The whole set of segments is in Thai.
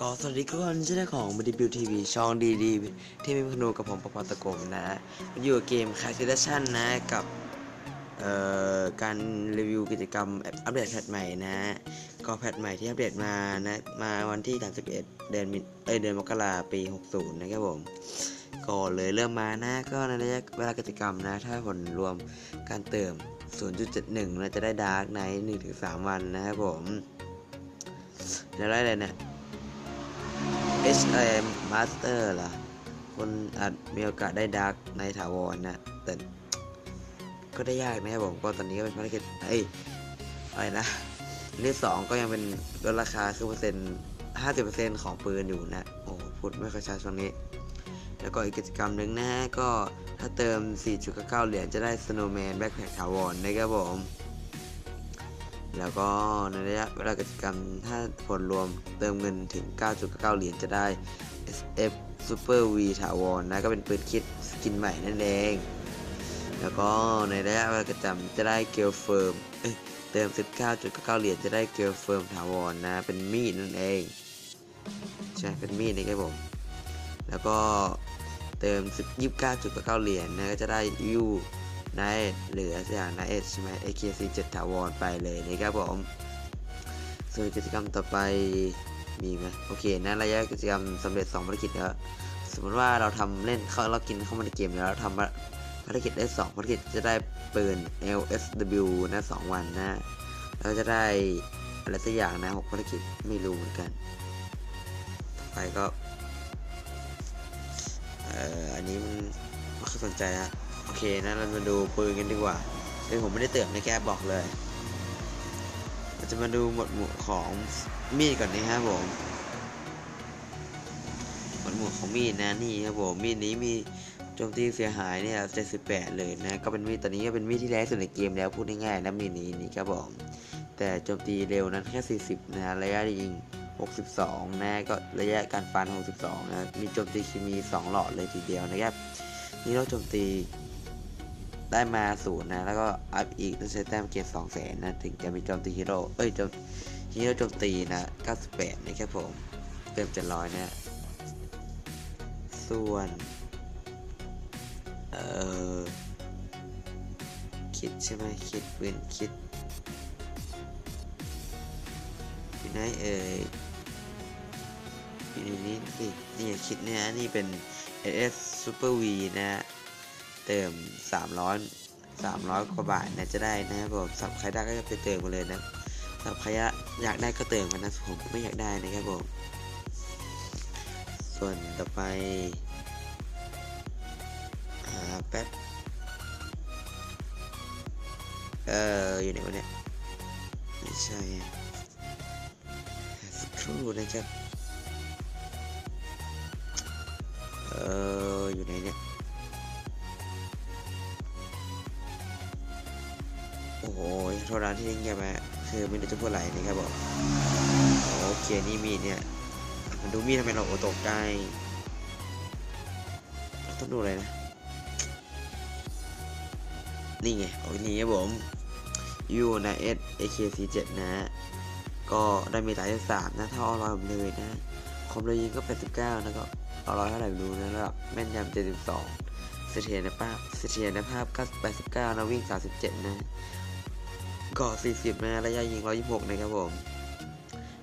ก็สวัสดีทุกคนชื่อของบดีบิวทีวีช่องดีดีที่มีพนูกับผมปปตะโกมนะอยู่กับเกมคาสิเลชันนะกับเอ่อการรีวิวกิจกรรมอัปเดตแพทใหม่นะ ก็แพทใหม่ที่อัปเดตมานะมาวันที่ 31 เดือนมิเอยเดือนมกราปี 60 นะครับผมก็เลยเริ่มมานะ ก็ในระยะเวลากิจกรรมนะ ถ้าผลรวมการเติม 0.71เราจะได้ดาร์กใน1-3 วันนะครับผมแล้วได้เลยเนี่ย HM Master ล่ะคนอาจมีโอกาสได้ดาร์กในถาวรนะ แต่ก็ได้ยากนะครับผมก็ตอนนี้ก็เป็นภารกิจเอ้ยอะไรนะนที่สองก็ยังเป็นลดราคาคือเปอร์เซ็นต์ห้าสิบเปอร์เซ็นต์ของปืนอยู่นะ โอ้พูดไม่ค่อยชัดช่วงนี้ แล้วก็อีกกิจกรรมหนึ่งนะฮะ ก็ถ้าเติม 4.99 เหรียญจะได้ Snowman Backpack ถาวรนะครับผม แล้วก็ในระยะเวลากิจกรรมถ้าผลรวมเติมเงินถึง 9.99 เหรียญจะได้ SF Super V ถาวรนะก็เป็นปืนคิดสกินใหม่นั่นเอง แล้วก็ในระยะเวลากิจกรรมจะได้เกลเฟิร์มเติม 19.99 เหรียญจะได้เกลเฟิร์มถาวรนะเป็นมีดนั่นเอง ใช่เป็นมีดนะครับผม แล้วก็เติม 29.99 เหรียญนะก็จะได้วิ นายเหลือสักอย่างนายเอชใช่ไหม AKC 7ถาวรไปเลยนะครับผมส่วนกิจกรรมต่อไปมีไหมโอเคนะระยะกิจกรรมสำเร็จ2ภารกิจแล้วสมมติว่าเราทำเล่นเข้าเรากินเข้ามาในเกมแล้วเราทำภารกิจได้2ภารกิจจะได้ปืน LSW นะ2วันนะแล้วจะได้อะไรสักอย่างนะ6ภารกิจไม่รู้เหมือนกันต่อไปก็เอ่ออันนี้มันไม่ค่อยสนใจนะ เคนะเรามาดูปืนกันดีกว่าคือผมไม่ได้เติมในแกบอกเลยเราจะมาดูหมวดหมู่ของมีดก่อนนะครับผมหมวดหมู่ของมีดนะนี่ครับผมมีดนี้มีโจมตีเสียหายเนี่ย78 เลยนะ ก็เป็นมีดตอนนี้ก็เป็นมีดที่แรงสุดในเกมแล้วพูดง่ายๆนะมีดนี้นี่ครับผมแต่โจมตีเร็วนั้นแค่ 40 นะระยะยิง 62 นะก็ระยะการฟัน 62 นะ มีโจมตีเคมี 2 หลอดเลยทีเดียวนะครับ นี่เราโจมตี ได้มาศูนย์นะ แล้วก็อัพอีกต้องใช้แต้มเกียร์สองแสนนะ ถึงจะมีโจมตีฮีโร่ เอ้ยโจมฮีโร่โจมตีนะ 98 นะครับผม เติม700นะ ส่วน เอ่อ คิดใช่ไหมคิดปืนคิดอยู่ไหนเอ่ยอยู่ในนี้สินี่คิดเนี่ยนี่เป็น SS Super V นะ เติม 300 300กว่าบาทนะจะได้นะครับผมสับใครได้ก็จะไปเติมกันเลยนะสับใครอยากได้ก็เติมกันะผมก็ไม่อยากได้นะครับผมส่วนต่อไปหาแป๊บเอออยู่ไหนวะเนี่ยไม่ใช่สักครู่นะครับ โหโทษนะที่เงียบมาคือไม่รู้จะพูดอะไรนะครับบอกโอเคนี่มีดเนี่ยมันดูมีดทำไมเราโอตกใจเราต้องดูอะไรนะนี่ไงโอ้ยนี่ครับผมยูนะ S AK47 นะฮะก็ได้มีหลายสามนะเท่าอร่อยผมเลยนะความเร็วยิงก็89นะก็อร่อยเท่าไหร่ไม่รู้นะระดับแม่นยำ72เสถียรภาพเสถียรภาพก็89นะวิ่ง37นะ ก็40 นะ ระยะยิง 126 นะครับผม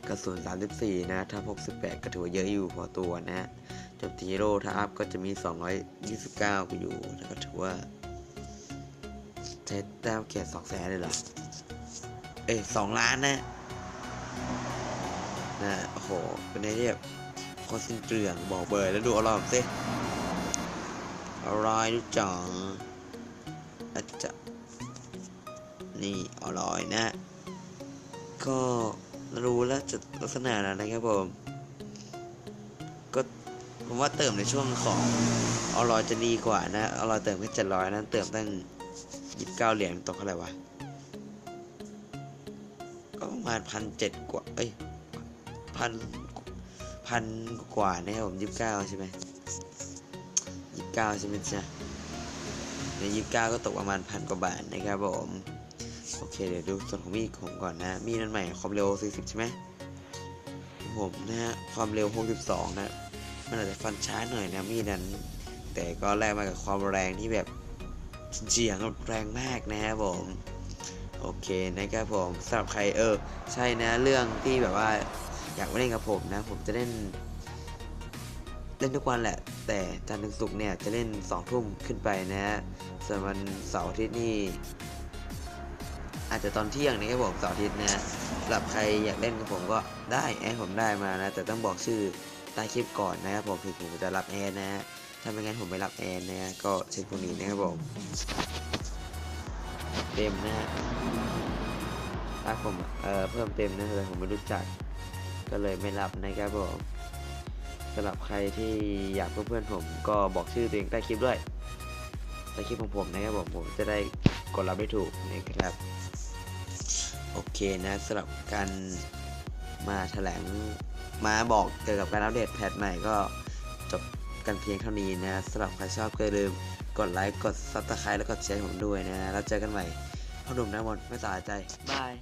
กระสุน 34 นะถ้า68 ก็ถือว่าเยอะอยู่พอตัวนะจมตีโร่ถ้าอัพก็จะมี 229ก็อยู่แล้วก็ถือว่าใช้แต้มเกียรติสองแสนเลยเหรอ เอ้ยสองล้านนะนะโอ้โห เป็นไงที่แบบโคนสิ้นเปลืองบอกเบอร์แล้วดูอร่อยสิอร่อยดูจังอาจจะ นี่อร่อยนะ ก็รู้แล้วจะลักษณะแล้วนะครับผม ก็ผมว่าเติมในช่วงของอร่อยจะดีกว่านะอร่อยเติมแค่เจ็ดร้อยนั้นเติมตั้งยี่สิบเก้าเหรียญตกเท่าไหร่วะก็ประมาณพันเจ็ดกว่า เอ้ยพันพันกว่านะครับผมยี่สิบเก้าใช่ไหมยี่สิบเก้าใช่ไหมจ๊ะในยี่สิบเก้าก็ตกประมาณพันกว่าบาทนะครับผม โอเคเดี๋ยวดูส่วนของมีดผมก่อนนะมีดนั่นใหม่ความเร็วสี่สิบใช่ไหมผมนะฮะความเร็ว 62 นะ มันอาจจะฟันช้าหน่อยนะมีดนั้น แต่ก็แลกมากับความแรงที่แบบเฉียงแรงมากนะครับผมโอเคนะครับผมสำหรับใครเออ ใช่นะเรื่องที่แบบว่าอยากมาเล่นกับผมนะ ผมจะเล่น เล่นทุกวันแหละ แต่จันทร์ถึงศุกร์เนี่ยจะเล่นสองทุ่มขึ้นไปนะส่วนวันเสาร์อาทิตย์นี่ อาจจะตอนเที่ยงนะครับผมเสาร์อาทิตย์นะสำหรับใครอยากเล่นกับผมก็ได้แอดผมได้มานะ แต่ต้องบอกชื่อใต้คลิปก่อนนะครับผมถึงผมจะรับแอดนะฮะถ้าไม่งั้นผมไม่รับแอดนะฮะก็เช่นพวกนี้นะครับผมเต็มนะฮะถ้าผมเอ่อเพิ่มเต็มนะแต่ผมไม่รู้จัก ก็เลยไม่รับนะครับผมสำหรับใครที่อยากเพื่อนๆผมก็บอกชื่อตัวเองใต้คลิปด้วยใต้คลิปของผมนะครับผมผมจะได้ กดรับได้ถูกนะครับ โอเคนะสำหรับการมาแถลงมาบอกเกี่ยวกับการอัปเดตแพทใหม่ก็จบกันเพียงเท่านี้นะสำหรับใครชอบก็อย่าลืมกดไลค์กดซับสไครต์แล้วกดแชร์ผมด้วยนะ แล้วเจอกันใหม่พ่อหนุ่มน้ำมนต์ไม่สายใจ บาย